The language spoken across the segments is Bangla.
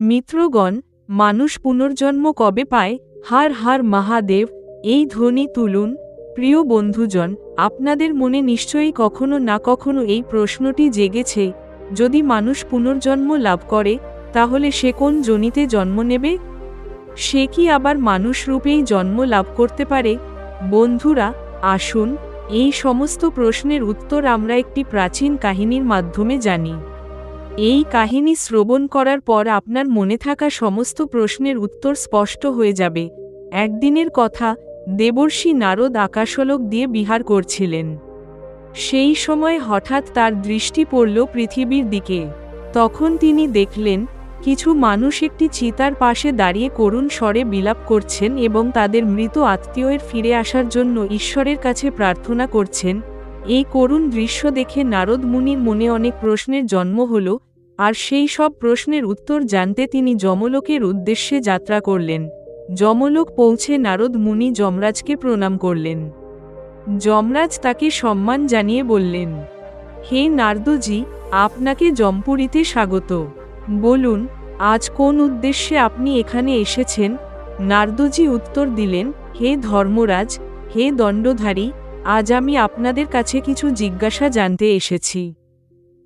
মিত্রগণ, মানুষ পুনর্জন্ম কবে পায়? হার হার মহাদেব, এই ধ্বনি তুলুন। প্রিয় বন্ধুজন, আপনাদের মনে নিশ্চয়ই কখনো না কখনো এই প্রশ্নটি জেগেছে, যদি মানুষ পুনর্জন্ম লাভ করে, তাহলে সে কোন জনিতে জন্ম নেবে? সে কি আবার মানুষ রূপেই জন্ম লাভ করতে পারে? বন্ধুরা, আসুন, এই সমস্ত প্রশ্নের উত্তর আমরা একটি প্রাচীন কাহিনীর মাধ্যমে জানি। এই কাহিনী শ্রবণ করার পর আপনার মনে থাকা সমস্ত প্রশ্নের উত্তর স্পষ্ট হয়ে যাবে। একদিনের কথা, দেবর্ষী নারদ আকাশলোক দিয়ে বিহার করছিলেন। সেই সময় হঠাৎ তার দৃষ্টি পড়ল পৃথিবীর দিকে। তখন তিনি দেখলেন, কিছু মানুষ একটি চিতার পাশে দাঁড়িয়ে করুণ স্বরে বিলাপ করছেন এবং তাদের মৃত আত্মীয়ের ফিরে আসার জন্য ঈশ্বরের কাছে প্রার্থনা করছেন। এই করুণ দৃশ্য দেখে নারদ মুনির মনে অনেক প্রশ্নের জন্ম হল আর সেই সব প্রশ্নের উত্তর জানতে তিনি যমলোকের উদ্দেশ্যে যাত্রা করলেন। যমলোক পৌঁছে নারদ মুনি যমরাজকে প্রণাম করলেন। যমরাজ তাকে সম্মান জানিয়ে বললেন, হে নারদজি, আপনাকে জমপুরীতে স্বাগত। বলুন, আজ কোন উদ্দেশ্যে আপনি এখানে এসেছেন? নারদজি উত্তর দিলেন, হে ধর্মরাজ, হে দণ্ডধারী, আজ আমি আপনাদের কাছে কিছু জিজ্ঞাসা জানতে এসেছি।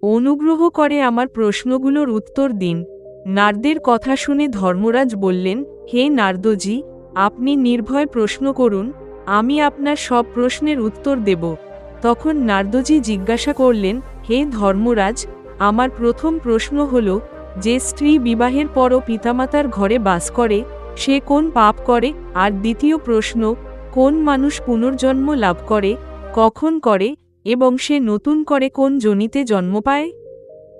অনুগ্রহ করে আমার প্রশ্নগুলোর উত্তর দিন। নারদের কথা শুনে ধর্মরাজ বললেন, হে নারদজি, আপনি নির্ভয় প্রশ্ন করুন, আমি আপনার সব প্রশ্নের উত্তর দেব। তখন নারদজি জিজ্ঞাসা করলেন, হে ধর্মরাজ, আমার প্রথম প্রশ্ন হল, যে স্ত্রী বিবাহের পরও পিতামাতার ঘরে বাস করে, সে কোন পাপ করে? আর দ্বিতীয় প্রশ্ন, কোন মানুষ পুনর্জন্ম লাভ করে? কখন করে? এবং সে নতুন করে কোন জনিতে জন্ম পায়?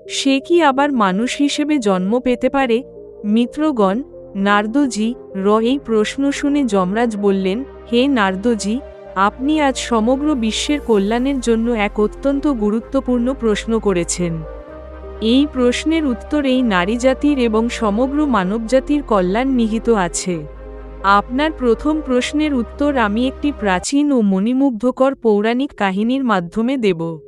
সে কি আবার মানুষ হিসেবে জন্ম পেতে পারে? মিত্রগণ, নারদজি, র এই প্রশ্ন শুনে যমরাজ বললেন, হে নারদজি, আপনি আজ সমগ্র বিশ্বের কল্যাণের জন্য এক অত্যন্ত গুরুত্বপূর্ণ প্রশ্ন করেছেন। এই প্রশ্নের উত্তর এই নারী জাতির এবং সমগ্র মানবজাতির কল্যাণ নিহিত আছে। আপনার প্রথম প্রশ্নের উত্তর আমি একটি প্রাচীন ও মণিমুগ্ধকর পৌরাণিক কাহিনীর মাধ্যমে দেব।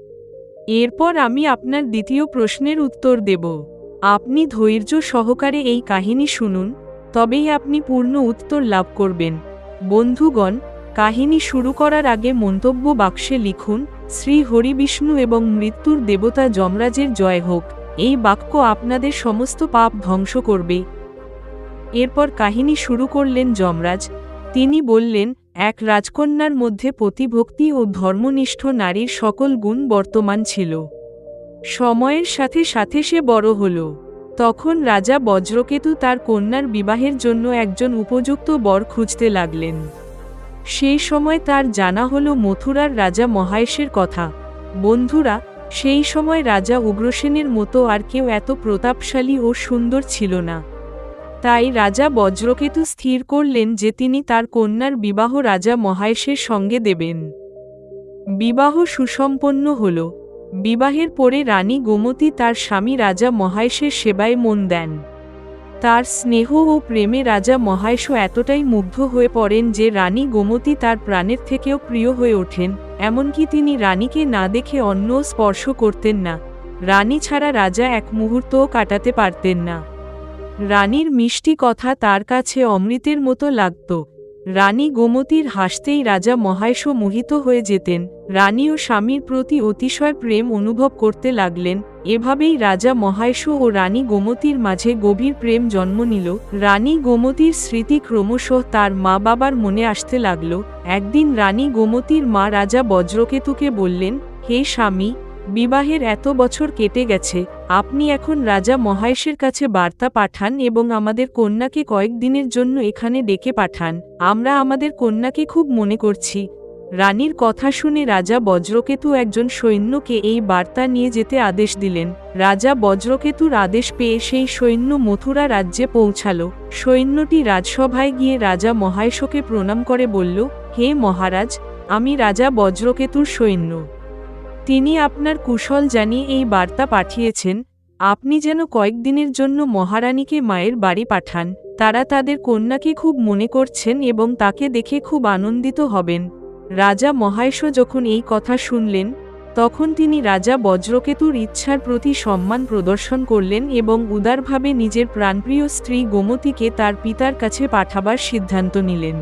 এরপর আমি আপনার দ্বিতীয় প্রশ্নের উত্তর দেব। আপনি ধৈর্য সহকারে এই কাহিনী শুনুন, তবেই আপনি পূর্ণ উত্তর লাভ করবেন। বন্ধুগণ, কাহিনী শুরু করার আগে মন্তব্য বাক্সে লিখুন, শ্রী হরিবিষ্ণু এবং মৃত্যুর দেবতা যমরাজের জয় হোক। এই বাক্য আপনাদের সমস্ত পাপ ধ্বংস করবে। এরপর কাহিনী শুরু করলেন যমরাজ। তিনি বললেন, এক রাজকন্যার মধ্যে প্রতিভক্তি ও ধর্মনিষ্ঠ নারীর সকল গুণ বর্তমান ছিল। সময়ের সাথে সাথে সে বড় হল। তখন রাজা বজ্রকেতু তার কন্যার বিবাহের জন্য একজন উপযুক্ত বর খুঁজতে লাগলেন। সেই সময় তার জানা হল মথুরার রাজা মহায়েশের কথা। বন্ধুরা, সেই সময় রাজা উগ্রসেনের মতো আর কেউ এত প্রতাপশালী ও সুন্দর ছিল না। তাই রাজা বজ্রকেতু স্থির করলেন যে তিনি তার কন্যার বিবাহ রাজা মহায়েশের সঙ্গে দেবেন। বিবাহ সুসম্পন্ন হল। বিবাহের পরে রানী গোমতী তার স্বামী রাজা মহায়েশের সেবায় মন দেন। তার স্নেহ ও প্রেমে রাজা মহায়েশ এতটাই মুগ্ধ হয়ে পড়েন যে রানী গোমতী তার প্রাণের থেকেও প্রিয় হয়ে ওঠেন, এমনকি তিনি রানীকে না দেখে অন্য স্পর্শ করতেন না। রানী ছাড়া রাজা এক মুহূর্তও কাটাতে পারতেন না। রানীর মিষ্টি কথা তার কাছে অমৃতের মতো লাগত। রানী গোমতীর হাসতেই রাজা মহায়শ মোহিত হয়ে যেতেন। রানী ও স্বামীর প্রতি অতিশয় প্রেম অনুভব করতে লাগলেন। এভাবেই রাজা মহায়শ ও রানী গোমতীর মাঝে গভীর প্রেম জন্ম নিল। রানী গোমতীর স্মৃতি ক্রমশ তার মা বাবার মনে আসতে লাগল। একদিন রানী গোমতীর মা রাজা বজ্রকেতুকে বললেন, হে স্বামী বিবাহের এত বছর কেটে গেছে, আপনি এখন রাজা মহায়েশের কাছে বার্তা পাঠান এবং আমাদের কন্যাকে কয়েকদিনের জন্য এখানে ডেকে পাঠান, আমরা আমাদের কন্যাকে খুব মনে করছি। রানীর কথা শুনে রাজা বজ্রকেতু একজন সৈন্যকে এই বার্তা নিয়ে যেতে আদেশ দিলেন। রাজা বজ্রকেতুর আদেশ পেয়ে সেই সৈন্য মথুরা রাজ্যে পৌঁছাল। সৈন্যটি রাজসভায় গিয়ে রাজা মহায়েশকে প্রণাম করে বলল, হে মহারাজ, আমি রাজা বজ্রকেতুর সৈন্য। তিনি আপনার কুশল জানিয়ে এই বার্তা পাঠিয়েছেন, আপনি যেন কয়েকদিনের জন্য মহারানীকে মায়ের বাড়ি পাঠান, তারা তাদের কন্যাকে খুব মনে করছেন এবং তাকে দেখে খুব আনন্দিত হবেন। রাজা মহায়শ যখন এই কথা শুনলেন, তখন তিনি রাজা বজ্রকেতুর ইচ্ছার প্রতি সম্মান প্রদর্শন করলেন এবং উদারভাবে নিজের প্রাণপ্রিয় স্ত্রী গোমতীকে তার পিতার কাছে পাঠাবার সিদ্ধান্ত নিলেন।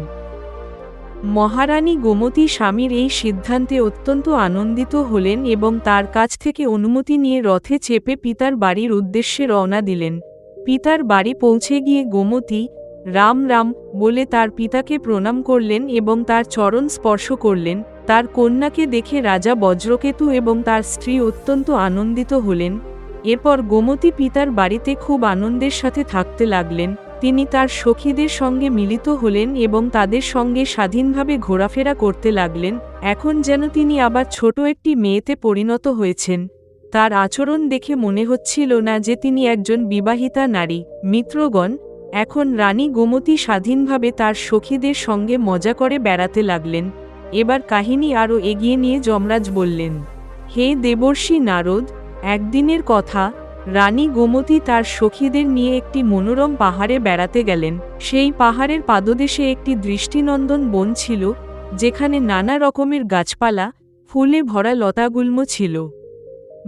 মহারানী গোমতী স্বামীর এই সিদ্ধান্তে অত্যন্ত আনন্দিত হলেন এবং তার কাছ থেকে অনুমতি নিয়ে রথে চেপে পিতার বাড়ির উদ্দেশ্যে রওনা দিলেন। পিতার বাড়ি পৌঁছে গিয়ে গোমতী, রাম রাম বলে তার পিতাকে প্রণাম করলেন এবং তার চরণ স্পর্শ করলেন। তার কন্যাকে দেখে রাজা বজ্রকেতু এবং তার স্ত্রী অত্যন্ত আনন্দিত হলেন। এরপর গোমতী পিতার বাড়িতে খুব আনন্দের সাথে থাকতে লাগলেন। তিনি তার সখীদের সঙ্গে মিলিত হলেন এবং তাদের সঙ্গে স্বাধীনভাবে ঘোরাফেরা করতে লাগলেন, এখন যেন তিনি আবার ছোট একটি মেয়েতে পরিণত হয়েছেন। তার আচরণ দেখে মনে হচ্ছিল না যে তিনি একজন বিবাহিতা নারী। মিত্রগণ, এখন রানী গোমতী স্বাধীনভাবে তার সখীদের সঙ্গে মজা করে বেড়াতে লাগলেন। এবার কাহিনী আরও এগিয়ে নিয়ে যমরাজ বললেন, হে দেবর্ষী নারদ, একদিনের কথা রানী গোমতী তার সখীদের নিয়ে একটি মনোরম পাহাড়ে বেড়াতে গেলেন। সেই পাহাড়ের পাদদেশে একটি দৃষ্টিনন্দন বন ছিল, যেখানে নানা রকমের গাছপালা, ফুলে ভরা লতাগুল্ম ছিল।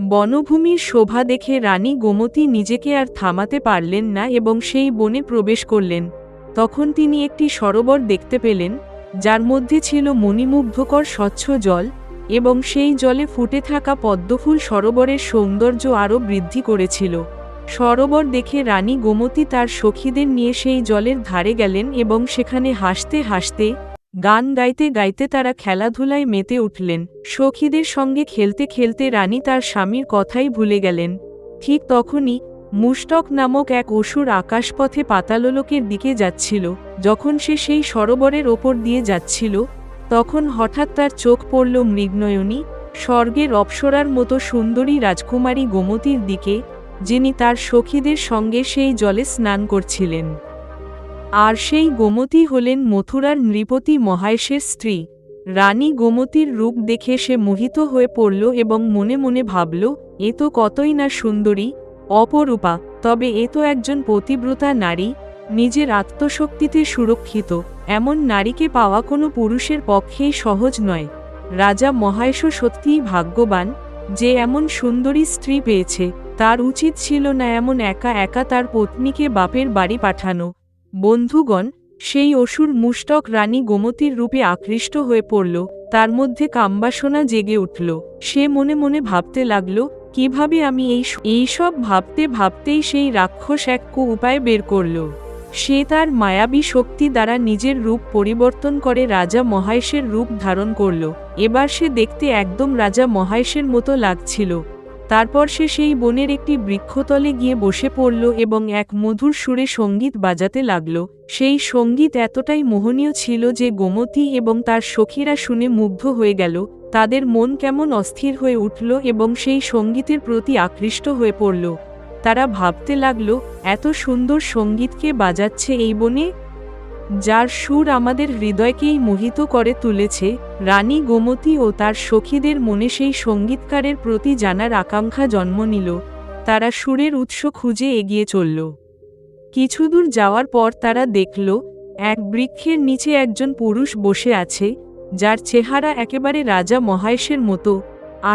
বনভূমির শোভা দেখে রানী গোমতী নিজেকে আর থামাতে পারলেন না এবং সেই বনে প্রবেশ করলেন। তখন তিনি একটি সরোবর দেখতে পেলেন, যার মধ্যে ছিল মণিমুগ্ধকর স্বচ্ছ জল এবং সেই জলে ফুটে থাকা পদ্মফুল সরোবরের সৌন্দর্য আরও বৃদ্ধি করেছিল। সরোবর দেখে রানী গোমতী তার সখীদের নিয়ে সেই জলের ধারে গেলেন এবং সেখানে হাসতে হাসতে, গান গাইতে গাইতে তারা খেলাধুলায় মেতে উঠলেন। সখীদের সঙ্গে খেলতে খেলতে রানী তার স্বামীর কথাই ভুলে গেলেন। ঠিক তখনই মুষ্টক নামক এক অসুর আকাশপথে পাতালোলোকের দিকে যাচ্ছিল। যখন সে সেই সরোবরের ওপর দিয়ে যাচ্ছিল তখন হঠাৎ তার চোখ পড়ল মৃগনয়নী, স্বর্গের অপসরার মতো সুন্দরী রাজকুমারী গোমতীর দিকে, যিনি তার সখীদের সঙ্গে সেই জলে স্নান করছিলেন। আর সেই গোমতী হলেন মথুরার নৃপতি মহায়েশের স্ত্রী। রানী গোমতীর রূপ দেখে সে মোহিত হয়ে পড়ল এবং মনে মনে ভাবল, এ তো কতই না সুন্দরী, অপরূপা, তবে এ তো একজন পতিব্রতা নারী নিজের আত্মশক্তিতে সুরক্ষিত, এমন নারীকে পাওয়া কোনো পুরুষের পক্ষেই সহজ নয়। রাজা মহায়েশ সত্যিই ভাগ্যবান, যে এমন সুন্দরী স্ত্রী পেয়েছে, তার উচিত ছিল না এমন একা একা তার পত্নীকে বাপের বাড়ি পাঠানো। বন্ধুগণ, সেই অসুর মুষ্টক রানী গোমতীর রূপে আকৃষ্ট হয়ে পড়ল, তার মধ্যে কাম্বাসনা জেগে উঠল। সে মনে মনে ভাবতে লাগল, কীভাবে আমি এই এইসব ভাবতে ভাবতেই সেই রাক্ষস এক উপায় বের করল? সে তার মায়াবী শক্তি দ্বারা নিজের রূপ পরিবর্তন করে রাজা মহায়েশের রূপ ধারণ করল। এবার সে দেখতে একদম রাজা মহায়েশের মতো লাগছিল। তারপর সে সেই বনের একটি বৃক্ষতলে গিয়ে বসে পড়ল এবং এক মধুর সুরে সংগীত বাজাতে লাগল। সেই সংগীত এতটাই মোহনীয় ছিল যে গোমতী এবং তার সখীরা শুনে মুগ্ধ হয়ে গেল। তাদের মন কেমন অস্থির হয়ে উঠল এবং সেই সঙ্গীতের প্রতি আকৃষ্ট হয়ে পড়ল। তারা ভাবতে লাগল, এত সুন্দর সঙ্গীতকে বাজাচ্ছে এই বনে। যার সুর আমাদের হৃদয়কেই মোহিত করে তুলেছে, রানী গোমতী ও তার সখীদের মনে সেই সঙ্গীতকারের প্রতি জানার আকাঙ্ক্ষা জন্ম নিল। তারা সুরের উৎস খুঁজে এগিয়ে চলল। কিছুদূর যাওয়ার পর তারা দেখল, এক বৃক্ষের নিচে একজন পুরুষ বসে আছে, যার চেহারা একেবারে রাজা মহায়েশের মতো।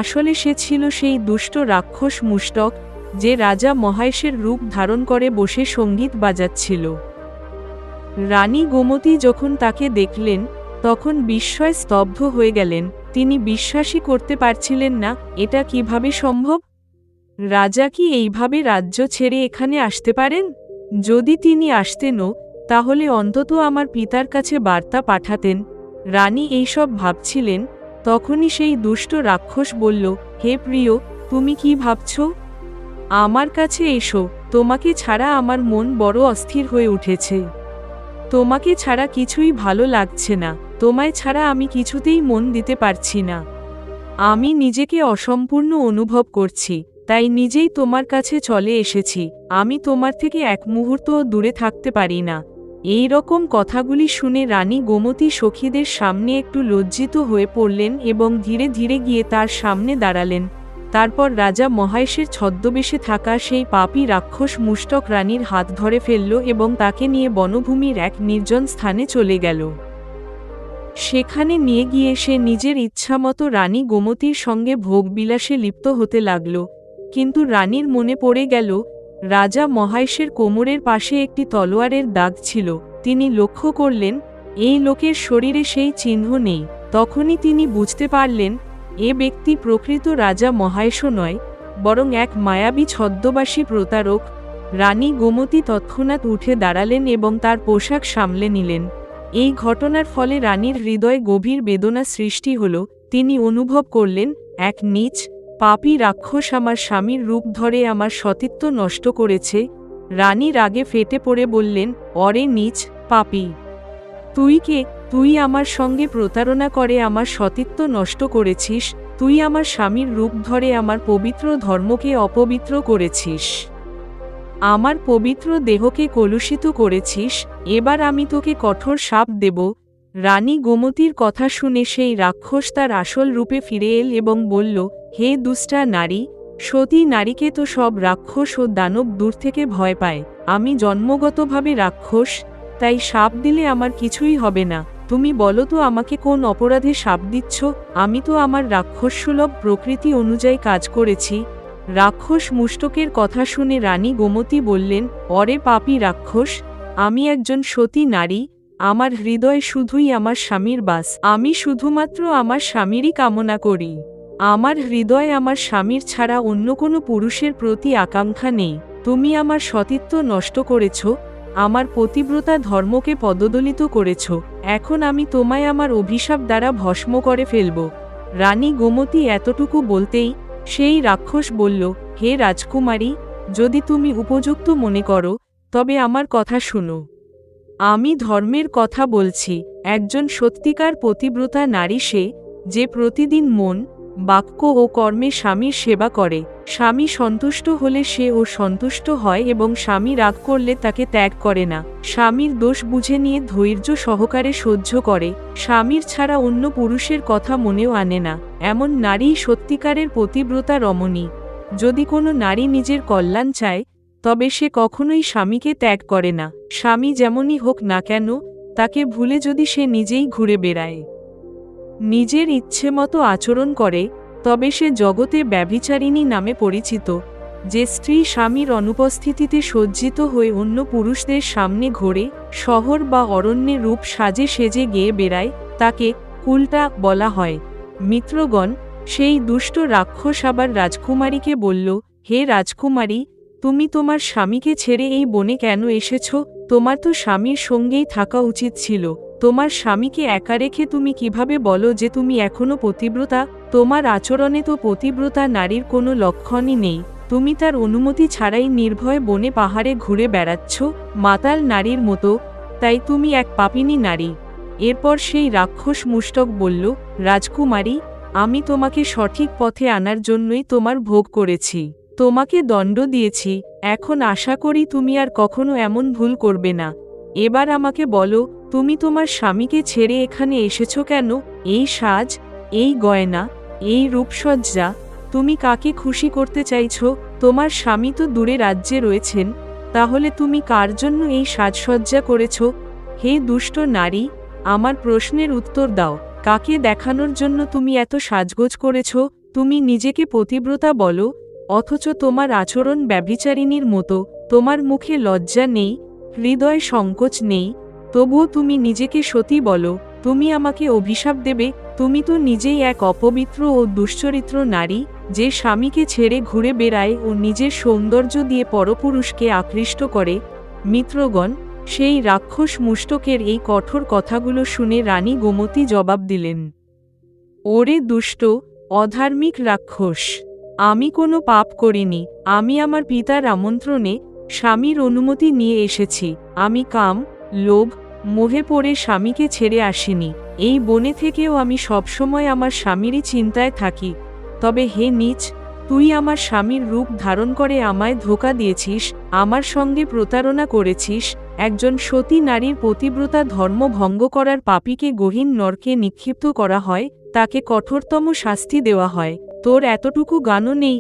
আসলে সে ছিল সেই দুষ্ট রাক্ষস মুষ্টক যে রাজা মহায়েশের রূপ ধারণ করে বসে সংগীত বাজাচ্ছিল। রানী গোমতী যখন তাকে দেখলেন, তখন বিস্ময় স্তব্ধ হয়ে গেলেন। তিনি বিশ্বাসই করতে পারছিলেন না, এটা কীভাবে সম্ভব? রাজা কি এইভাবে রাজ্য ছেড়ে এখানে আসতে পারেন? যদি তিনি আসতেনও, তাহলে অন্তত আমার পিতার কাছে বার্তা পাঠাতেন। রানী এইসব ভাবছিলেন। তখনই সেই দুষ্ট রাক্ষস বলল, হে প্রিয়, তুমি কি ভাবছ? আমার কাছে এসো, তোমাকে ছাড়া আমার মন বড় অস্থির হয়ে উঠেছে। তোমাকে ছাড়া কিছুই ভালো লাগছে না, তোমায় ছাড়া আমি কিছুতেই মন দিতে পারছি না। আমি নিজেকে অসম্পূর্ণ অনুভব করছি, তাই নিজেই তোমার কাছে চলে এসেছি, আমি তোমার থেকে এক মুহূর্ত দূরে থাকতে পারি না। এই রকম কথাগুলি শুনে রানী গোমতী সখীদের সামনে একটু লজ্জিত হয়ে পড়লেন এবং ধীরে ধীরে গিয়ে তার সামনে দাঁড়ালেন। তারপর রাজা মহায়েশের ছদ্মবেশে থাকা সেই পাপী রাক্ষস মুষ্টক রানীর হাত ধরে ফেলল এবং তাকে নিয়ে বনভূমির এক নির্জন স্থানে চলে গেল। সেখানে নিয়ে গিয়ে সে নিজের ইচ্ছামতো রানী গোমতীর সঙ্গে ভোগবিলাসে লিপ্ত হতে লাগল। কিন্তু রানীর মনে পড়ে গেল, রাজা মহাইশের কোমরের পাশে একটি তলোয়ারের দাগ ছিল। তিনি লক্ষ্য করলেন, এই লোকের শরীরে সেই চিহ্ন নেই। তখনই তিনি বুঝতে পারলেন এ ব্যক্তি প্রকৃত রাজা মহাইশ নয়, বরং এক মায়াবী ছদ্মবাসী প্রতারক। রানী গোমতী তৎক্ষণাৎ উঠে দাঁড়ালেন এবং তার পোশাক সামলে নিলেন। এই ঘটনার ফলে রানীর হৃদয়ে গভীর বেদনা সৃষ্টি হল। তিনি অনুভব করলেন, এক নীচ, পাপী রাক্ষস আমার স্বামীর রূপ ধরে আমার সতীত্ব নষ্ট করেছে। রানী রাগে ফেটে পড়ে বললেন, অরে নীচ, পাপী! তুই কে? তুই আমার সঙ্গে প্রতারণা করে আমার সতীত্ব নষ্ট করেছিস, তুই আমার স্বামীর রূপ ধরে আমার পবিত্র ধর্মকে অপবিত্র করেছিস। আমার পবিত্র দেহকে কলুষিত করেছিস, এবার আমি তোকে কঠোর সাপ দেব। রানী গোমতীর কথা শুনে সেই রাক্ষস তার আসল রূপে ফিরে এল এবং বলল, হে দুষ্টা নারী, সতী নারীকে তো সব রাক্ষস ও দানব দূর থেকে ভয় পায়। আমি জন্মগতভাবে রাক্ষস, তাই সাপ দিলে আমার কিছুই হবে না। তুমি বলো তো আমাকে কোন অপরাধে সাপ দিচ্ছ? আমি তো আমার রাক্ষসসুলভ প্রকৃতি অনুযায়ী কাজ করেছি। রাক্ষস মুষ্টকের কথা শুনে রানী গোমতী বললেন, অরে পাপি রাক্ষস, আমি একজন সতী নারী। আমার হৃদয় শুধুই আমার স্বামীর বাস। আমি শুধুমাত্র আমার স্বামীরই কামনা করি। আমার হৃদয় আমার স্বামীর ছাড়া অন্য কোনো পুরুষের প্রতি আকাঙ্ক্ষা নেই। তুমি আমার সতীত্ব নষ্ট করেছ আমার পতিব্রতা ধর্মকে পদদলিত করেছ। এখন আমি তোমায় আমার অভিশাপ দ্বারা ভস্ম করে ফেলব। রানী গোমতী এতটুকু বলতেই সেই রাক্ষস বলল, হে রাজকুমারী, যদি তুমি উপযুক্ত মনে করো, তবে আমার কথা শুনো। আমি ধর্মের কথা বলছি। একজন সত্যিকার পতিব্রতা নারী সে, যে প্রতিদিন মন বাক্য ও কর্মে স্বামীর সেবা করে। স্বামী সন্তুষ্ট হলে সে ও সন্তুষ্ট হয় এবং স্বামী রাগ করলে তাকে ত্যাগ করে না। স্বামীর দোষ বুঝে নিয়ে ধৈর্য সহকারে সহ্য করে। স্বামীর ছাড়া অন্য পুরুষের কথা মনেও আনে না। এমন নারী সত্যিকারের পতিব্রতা রমণী। যদি কোনো নারী নিজের কল্যাণ চায়, তবে সে কখনোই স্বামীকে ত্যাগ করে না। স্বামী যেমনই হোক না কেন, তাকে ভুলে যদি সে নিজেই ঘুরে বেড়ায়। নিজের ইচ্ছে মতো আচরণ করে, তবে সে জগতে ব্যভিচারিণী নামে পরিচিত, যে স্ত্রী স্বামীর অনুপস্থিতিতে সজ্জিত হয়ে অন্য পুরুষদের সামনে ঘোরে, শহর বা অরণ্যে রূপ সাজে সেজে গেয়ে বেড়ায়, তাকে কুলটা বলা হয়। মিত্রগণ সেই দুষ্ট রাক্ষস আবার রাজকুমারীকে বলল, হে রাজকুমারী, তুমি তোমার স্বামীকে ছেড়ে এই বনে কেন এসেছ? তোমার তো স্বামীর সঙ্গেই থাকা উচিত ছিল। তোমার স্বামীকে একা রেখে তুমি কীভাবে বলো যে তুমি এখনও পতিব্রতা? তোমার আচরণে তো পতিব্রতা নারীর কোনো লক্ষণই নেই। তুমি তার অনুমতি ছাড়াই নির্ভয় বনে পাহাড়ে ঘুরে বেড়াচ্ছ, মাতাল নারীর মতো। তাই তুমি এক পাপিনী নারী। এরপর সেই রাক্ষস মুষ্টক বলল, রাজকুমারী, আমি তোমাকে সঠিক পথে আনার জন্যই তোমার ভোগ করেছি। তোমাকে দণ্ড দিয়েছি। এখন আশা করি তুমি আর কখনো এমন ভুল করবে না। এবার আমাকে বলো, তুমি তোমার স্বামীকে ছেড়ে এখানে এসেছ কেন? এই সাজ, এই গয়না, এই রূপসজ্জা, তুমি কাকে খুশি করতে চাইছ? তোমার স্বামী তো দূরে রাজ্যে রয়েছেন, তাহলে তুমি কার জন্য এই সাজসজ্জা করেছ? হে দুষ্ট নারী, আমার প্রশ্নের উত্তর দাও, কাকে দেখানোর জন্য তুমি এত সাজগোজ করেছ? তুমি নিজেকে পতিব্রতা বলো, অথচ তোমার আচরণ ব্যভিচারিণীর মতো, তোমার মুখে লজ্জা নেই হৃদয় সংকোচ নেই, তবুও তুমি নিজেকে সতী বলো, তুমি আমাকে অভিশাপ দেবে, তুমি তো নিজেই এক অপবিত্র ও দুশ্চরিত্র নারী, যে স্বামীকে ছেড়ে ঘুরে বেড়ায় ও নিজের সৌন্দর্য দিয়ে পরপুরুষকে আকৃষ্ট করে। মিত্রগণ, সেই রাক্ষস মুষ্টকের এই কঠোর কথাগুলো শুনে রানী গোমতী জবাব দিলেন, ওরে দুষ্ট, অধার্মিক রাক্ষস, আমি কোনো পাপ করিনি, আমি আমার পিতার আমন্ত্রণে স্বামীর অনুমতি নিয়ে এসেছি। আমি কাম, লোভ, মোহে পড়ে স্বামীকে ছেড়ে আসিনি। এই বনে থেকেও আমি সবসময় আমার স্বামীরই চিন্তায় থাকি। তবে হে নিচ, তুই আমার স্বামীর রূপ ধারণ করে আমায় ধোকা দিয়েছিস, আমার সঙ্গে প্রতারণা করেছিস, একজন সতী নারীর পতিব্রতা ধর্ম ভঙ্গ করার পাপীকে গহীন নরকে নিক্ষিপ্ত করা হয়, তাকে কঠোরতম শাস্তি দেওয়া হয়। তোর এতটুকু গানও নেই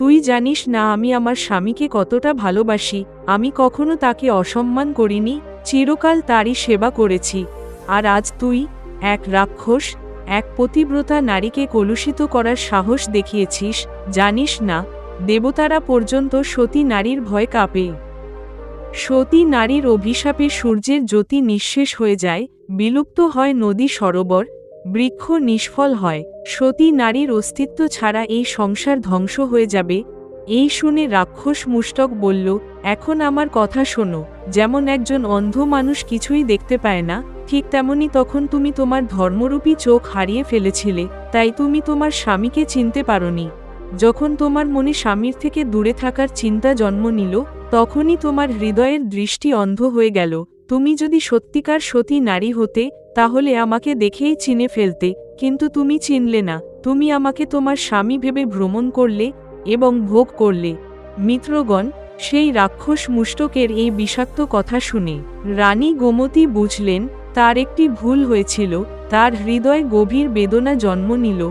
তুই জানিস না আমি আমার স্বামীকে কতটা ভালোবাসি, আমি কখনো তাকে অসম্মান করিনি, চিরকাল তারই সেবা করেছি। আর আজ তুই, এক রাক্ষস, এক পতিব্রতা নারীকে কলুষিত করার সাহস দেখিয়েছিস, জানিস না, দেবতারা পর্যন্ত সতী নারীর ভয় কাঁপে। সতী নারীর অভিশাপে সূর্যের জ্যোতি নিঃশেষ হয়ে যায়, বিলুপ্ত হয় নদী সরোবর বৃক্ষ নিষ্ফল হয়, সতী নারীর অস্তিত্ব ছাড়া এই সংসার ধ্বংস হয়ে যাবে। এই শুনে রাক্ষস মুষ্টক বলল, এখন আমার কথা শোনো, যেমন একজন অন্ধ মানুষ কিছুই দেখতে পায় না, ঠিক তেমনি তখন তুমি তোমার ধর্মরূপী চোখ হারিয়ে ফেলেছিলে, তাই তুমি তোমার স্বামীকে চিনতে পারোনি। যখন তোমার মনে স্বামীর থেকে দূরে থাকার চিন্তা জন্ম নিল, তখনই তোমার হৃদয়ের দৃষ্টি অন্ধ হয়ে গেল তুমি যদি সত্যিকার সতী নারী হতে, তাহলে আমাকে দেখেই চিনে ফেলতে, কিন্তু তুমি চিনলে না। তুমি আমাকে তোমার স্বামী ভেবে ভ্রমণ করলে এবং ভোগ করলে। মিত্রগণ, সেই রাক্ষস মুষ্টকের এই বিষাক্ত কথা শুনে রানী গোমতী বুঝলেন, তার একটি ভুল হয়েছিল, তার হৃদয় গভীর বেদনা জন্ম নিল।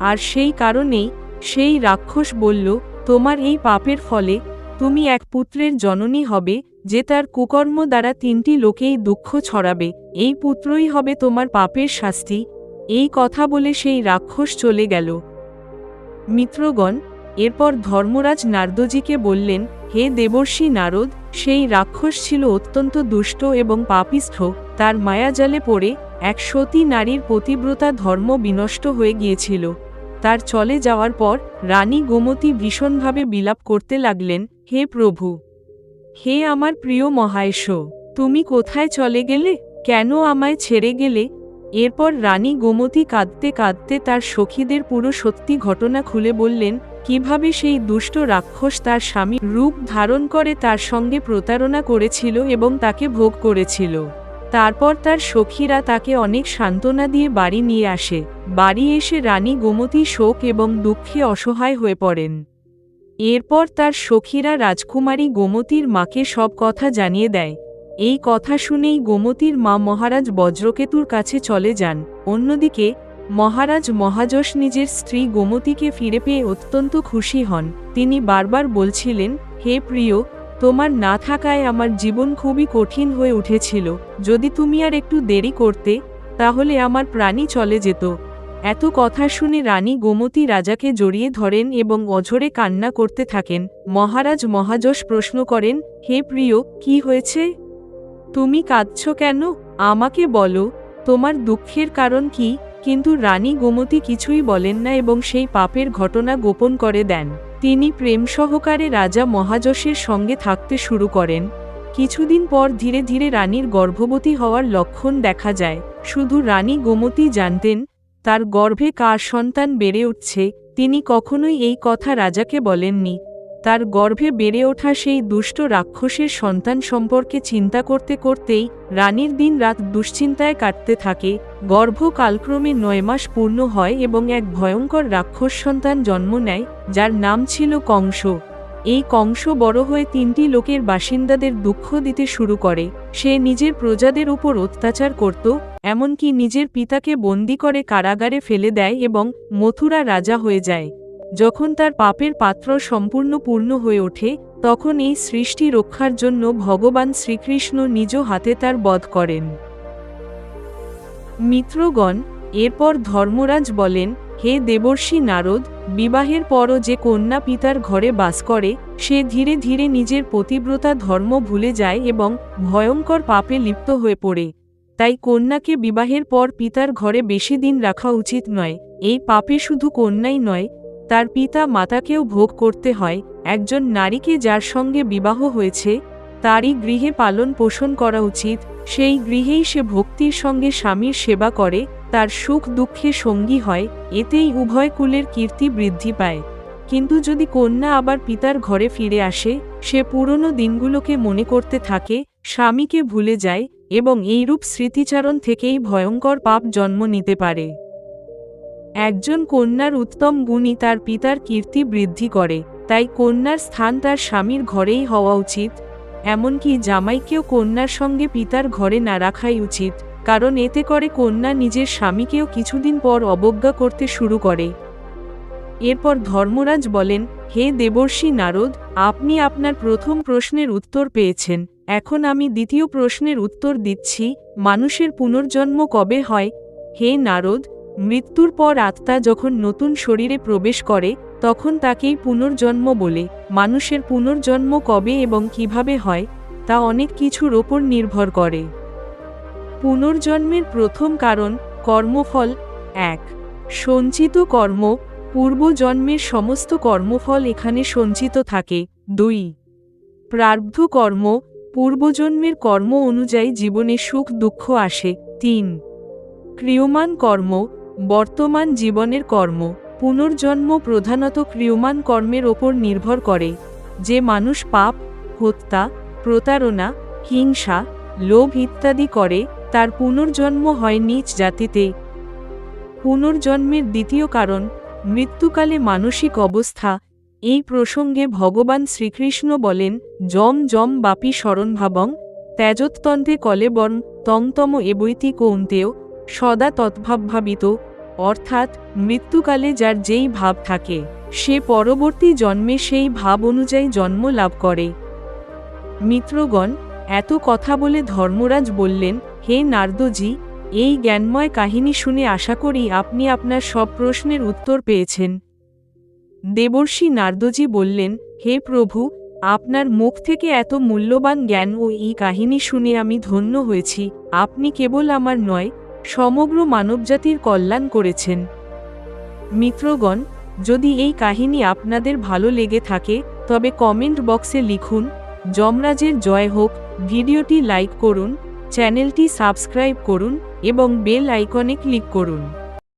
আর সেই কারণেই সেই রাক্ষস বলল, তোমার এই পাপের ফলে তুমি এক পুত্রের জননী হবে, যে তার কুকর্ম দ্বারা তিনটি লোকেই দুঃখ ছড়াবে, এই পুত্রই হবে তোমার পাপের শাস্তি। এই কথা বলে সেই রাক্ষস চলে গেল। মিত্রগণ, এরপর ধর্মরাজ নারদজিকে বললেন, হে দেবর্ষী নারদ, সেই রাক্ষস ছিল অত্যন্ত দুষ্ট এবং পাপিষ্ঠ, তার মায়াজালে পড়ে এক সতী নারীর পতিব্রতা ধর্ম বিনষ্ট হয়ে গিয়েছিল। তার চলে যাওয়ার পর রানী গোমতী ভীষণভাবে বিলাপ করতে লাগলেন, হে প্রভু! হে আমার প্রিয় মহায়েশ তুমি কোথায় চলে গেলে? কেন আমায় ছেড়ে গেলে? এরপর রানী গোমতী কাঁদতে কাঁদতে তার সখীদের পুরো সত্যি ঘটনা খুলে বললেন, কীভাবে সেই দুষ্ট রাক্ষস তার স্বামী রূপ ধারণ করে তার সঙ্গে প্রতারণা করেছিল এবং তাকে ভোগ করেছিল? তারপর তার সখীরা তাকে অনেক সান্ত্বনা দিয়ে বাড়ি নিয়ে আসে। বাড়ি এসে রানী গোমতী শোক এবং দুঃখে অসহায় হয়ে পড়েন। এরপর তার সখীরা রাজকুমারী গোমতীর মাকে সব কথা জানিয়ে দেয়। এই কথা শুনেই গোমতীর মা মহারাজ বজ্রকেতুর কাছে চলে যান। অন্যদিকে, মহারাজ মহাযশ নিজের স্ত্রী গোমতীকে ফিরে পেয়ে অত্যন্ত খুশি হন। তিনি বারবার বলছিলেন, হে প্রিয় তোমার না থাকায় আমার জীবন খুবই কঠিন হয়ে উঠেছিল। যদি তুমি আর একটু দেরি করতে, তাহলে আমার প্রাণী চলে যেত। এত কথা শুনে রানী গোমতী রাজাকে জড়িয়ে ধরেন এবং অঝরে কান্না করতে থাকেন। মহারাজ মহাযশ প্রশ্ন করেন, হে প্রিয়, কি হয়েছে? তুমি কাঁদছ কেন? আমাকে বলো, তোমার দুঃখের কারণ কি? কিন্তু রানী গোমতী কিছুই বলেন না এবং সেই পাপের ঘটনা গোপন করে দেন। তিনি প্রেম সহকারে রাজা মহাযশের সঙ্গে থাকতে শুরু করেন। কিছুদিন পর ধীরে ধীরে রানীর গর্ভবতী হওয়ার লক্ষণ দেখা যায়। শুধু রানী গোমতী জানতেন, তার গর্ভে কার সন্তান বেড়ে উঠছে, তিনি কখনোই এই কথা রাজাকে বলেননি। তার গর্ভে বেড়ে ওঠা সেই দুষ্ট রাক্ষসের সন্তান সম্পর্কে চিন্তা করতে করতেই রানীর দিন রাত দুশ্চিন্তায় কাটতে থাকে গর্ভ কালক্রমে নয় মাস পূর্ণ হয় এবং এক ভয়ঙ্কর রাক্ষস সন্তান জন্ম নেয়, যার নাম ছিল কংস। এই কংস বড় হয়ে তিনটি লোকের বাসিন্দাদের দুঃখ দিতে শুরু করে। সে নিজের প্রজাদের উপর অত্যাচার করত, এমনকি নিজের পিতাকে বন্দি করে কারাগারে ফেলে দেয় এবং মথুরা রাজা হয়ে যায়। যখন তার পাপের পাত্র সম্পূর্ণ পূর্ণ হয়ে ওঠে তখন এই সৃষ্টি রক্ষার জন্য ভগবান শ্রীকৃষ্ণ নিজ হাতে তার বধ করেন। মিত্রগণ, এরপর ধর্মরাজ বলেন, হে দেবর্ষী নারদ, বিবাহের পরও যে কন্যা পিতার ঘরে বাস করে, সে ধীরে ধীরে নিজের পতিব্রতা ধর্ম ভুলে যায় এবং ভয়ঙ্কর পাপে লিপ্ত হয়ে পড়ে। তাই কন্যাকে বিবাহের পর পিতার ঘরে বেশি দিন রাখা উচিত নয়। এই পাপে শুধু কন্যাই নয় তার পিতা মাতাকেও ভোগ করতে হয়, একজন নারীকে যার সঙ্গে বিবাহ হয়েছে, তারই গৃহে পালন পোষণ করা উচিত, সেই গৃহেই সে ভক্তির সঙ্গে স্বামীর সেবা করে, তার সুখ দুঃখে সঙ্গী হয়, এতেই উভয় কুলের কীর্তি বৃদ্ধি পায়। কিন্তু যদি কন্যা আবার পিতার ঘরে ফিরে আসে, সে পুরনো দিনগুলোকে মনে করতে থাকে, স্বামীকে ভুলে যায়, এবং এইরূপ স্মৃতিচারণ থেকেই ভয়ঙ্কর পাপ জন্ম নিতে পারে। একজন কন্যার উত্তম গুণই তার পিতার কীর্তি বৃদ্ধি করে, তাই কন্যার স্থান তার স্বামীর ঘরেই হওয়া উচিত। এমনকি জামাইকেও কন্যার সঙ্গে পিতার ঘরে না রাখাই উচিত, কারণ এতে করে কন্যা নিজের স্বামীকেও কিছুদিন পর অবজ্ঞা করতে শুরু করে। এরপর ধর্মরাজ বলেন, হে দেবর্ষী নারদ, আপনি আপনার প্রথম প্রশ্নের উত্তর পেয়েছেন। এখন আমি দ্বিতীয় প্রশ্নের উত্তর দিচ্ছি, মানুষের পুনর্জন্ম কবে হয়? হে নারদ মৃত্যুর পর আত্মা যখন নতুন শরীরে প্রবেশ করে, তখন তাকেই পুনর্জন্ম বলে। মানুষের পুনর্জন্ম কবে এবং কীভাবে হয়, তা অনেক কিছুর ওপর নির্ভর করে। পুনর্জন্মের প্রথম কারণ, কর্মফল। এক, সঞ্চিত কর্ম। পূর্বজন্মের সমস্ত কর্মফল এখানে সঞ্চিত থাকে। দুই প্রার্ব্ধ কর্ম। পূর্বজন্মের কর্ম অনুযায়ী জীবনে সুখ দুঃখ আসে। তিন, ক্রিয়মান কর্ম। বর্তমান জীবনের কর্ম, পুনর্জন্ম প্রধানত ক্রিয়মান কর্মের ওপর নির্ভর করে, যে মানুষ পাপ, হত্যা, প্রতারণা, হিংসা, লোভ ইত্যাদি করে, তার পুনর্জন্ম হয় নিচ জাতিতে। পুনর্জন্মের দ্বিতীয় কারণ, মৃত্যুকালে মানসিক অবস্থা। এই প্রসঙ্গে ভগবান শ্রীকৃষ্ণ বলেন যম যম বাপি স্মরণভাবং ত্যাজোত্তন্তে কলেবর্ম তংতম এবৈতি কৌন্তেয় সদা তদ্ভাবভাবিত, অর্থাৎ মৃত্যুকালে যার যেই ভাব থাকে, সে পরবর্তী জন্মে সেই ভাব অনুযায়ী জন্ম লাভ করে। মিত্রগণ, এত কথা বলে ধর্মরাজ বললেন, হে নারদজি, এই জ্ঞানময় কাহিনী শুনে আশা করি আপনি আপনার সব প্রশ্নের উত্তর পেয়েছেন। দেবর্ষি নারদজি বললেন, হে প্রভু, আপনার মুখ থেকে এত মূল্যবান জ্ঞান ও এই কাহিনী শুনে আমি ধন্য হয়েছি। আপনি কেবল আমার নয় সমগ্র মানবজাতির কল্যাণ করেছেন। মিত্রগণ, যদি এই কাহিনী আপনাদের ভালো লেগে থাকে, তবে কমেন্ট বক্সে লিখুন, যমরাজের জয় হোক, ভিডিওটি লাইক করুন, চ্যানেলটি সাবস্ক্রাইব করুন, এবং বেল আইকনে ক্লিক করুন।